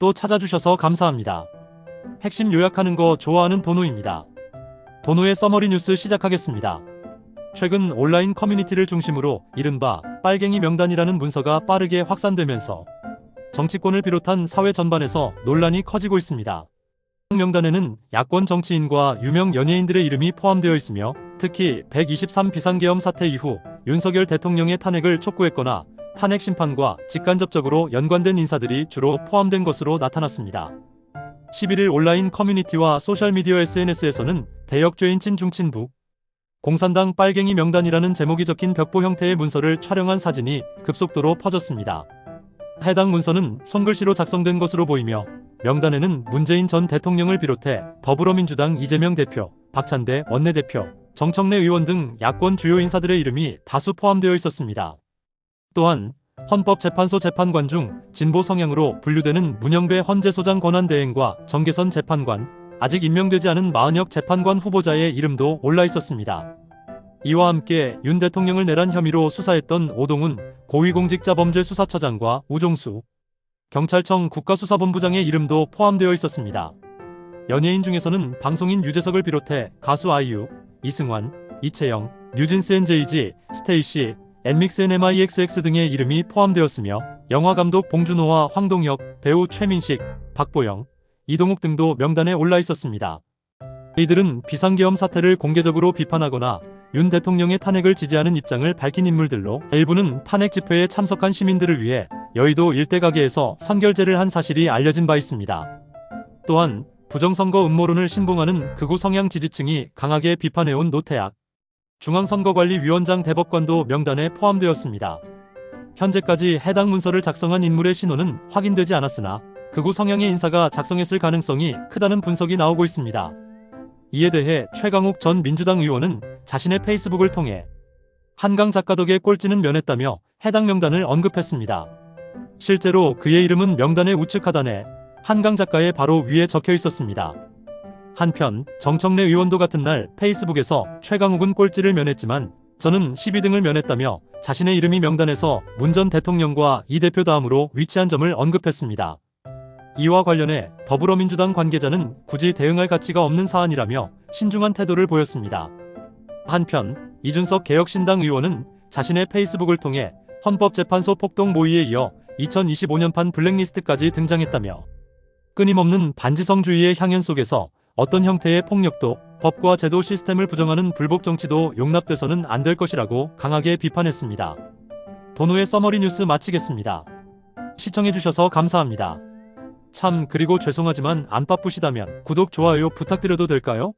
또 찾아주셔서 감사합니다. 핵심 요약하는 거 좋아하는 도노입니다. 도노의 서머리 뉴스 시작하겠습니다. 최근 온라인 커뮤니티를 중심으로 이른바 빨갱이 명단이라는 문서가 빠르게 확산되면서 정치권을 비롯한 사회 전반에서 논란이 커지고 있습니다. 명단에는 야권 정치인과 유명 연예인들의 이름이 포함되어 있으며 특히 123 비상계엄 사태 이후 윤석열 대통령의 탄핵을 촉구했거나 탄핵 심판과 직간접적으로 연관된 인사들이 주로 포함된 것으로 나타났습니다. 11일 온라인 커뮤니티와 소셜미디어 SNS에서는 대역죄인 친중친부 공산당 빨갱이 명단이라는 제목이 적힌 벽보 형태의 문서를 촬영한 사진이 급속도로 퍼졌습니다. 해당 문서는 손글씨로 작성된 것으로 보이며 명단에는 문재인 전 대통령을 비롯해 더불어민주당 이재명 대표, 박찬대 원내대표, 정청래 의원 등 야권 주요 인사들의 이름이 다수 포함되어 있었습니다. 또한 헌법재판소 재판관 중 진보 성향으로 분류되는 문영배 헌재소장 권한대행과 정계선 재판관, 아직 임명되지 않은 마은혁 재판관 후보자의 이름도 올라 있었습니다. 이와 함께 윤 대통령을 내란 혐의로 수사했던 오동훈 고위공직자범죄수사처장과 우종수 경찰청 국가수사본부장의 이름도 포함되어 있었습니다. 연예인 중에서는 방송인 유재석을 비롯해 가수 아이유, 이승환, 이채영, 뉴진스 NJG, 스테이시, 엔믹스 NMIXX 등의 이름이 포함되었으며 영화감독 봉준호와 황동혁, 배우 최민식, 박보영, 이동욱 등도 명단에 올라 있었습니다. 이들은 비상계엄 사태를 공개적으로 비판하거나 윤 대통령의 탄핵을 지지하는 입장을 밝힌 인물들로 일부는 탄핵 집회에 참석한 시민들을 위해 여의도 일대 가게에서 선결제를 한 사실이 알려진 바 있습니다. 또한 부정선거 음모론을 신봉하는 극우 성향 지지층이 강하게 비판해온 노태악 중앙선거관리위원장 대법관도 명단에 포함되었습니다. 현재까지 해당 문서를 작성한 인물의 신원은 확인되지 않았으나 극우 성향의 인사가 작성했을 가능성이 크다는 분석이 나오고 있습니다. 이에 대해 최강욱 전 민주당 의원은 자신의 페이스북을 통해 한강 작가 덕에 꼴찌는 면했다며 해당 명단을 언급했습니다. 실제로 그의 이름은 명단의 우측 하단에 한강 작가의 바로 위에 적혀 있었습니다. 한편 정청래 의원도 같은 날 페이스북에서 최강욱은 꼴찌를 면했지만 저는 12등을 면했다며 자신의 이름이 명단에서 문 전 대통령과 이 대표 다음으로 위치한 점을 언급했습니다. 이와 관련해 더불어민주당 관계자는 굳이 대응할 가치가 없는 사안이라며 신중한 태도를 보였습니다. 한편 이준석 개혁신당 의원은 자신의 페이스북을 통해 헌법재판소 폭동 모의에 이어 2025년판 블랙리스트까지 등장했다며 끊임없는 반지성주의의 향연 속에서 어떤 형태의 폭력도 법과 제도 시스템을 부정하는 불복 정치도 용납돼서는 안 될 것이라고 강하게 비판했습니다. 도노의 서머리 뉴스 마치겠습니다. 시청해주셔서 감사합니다. 참 그리고 죄송하지만 안 바쁘시다면 구독 좋아요 부탁드려도 될까요?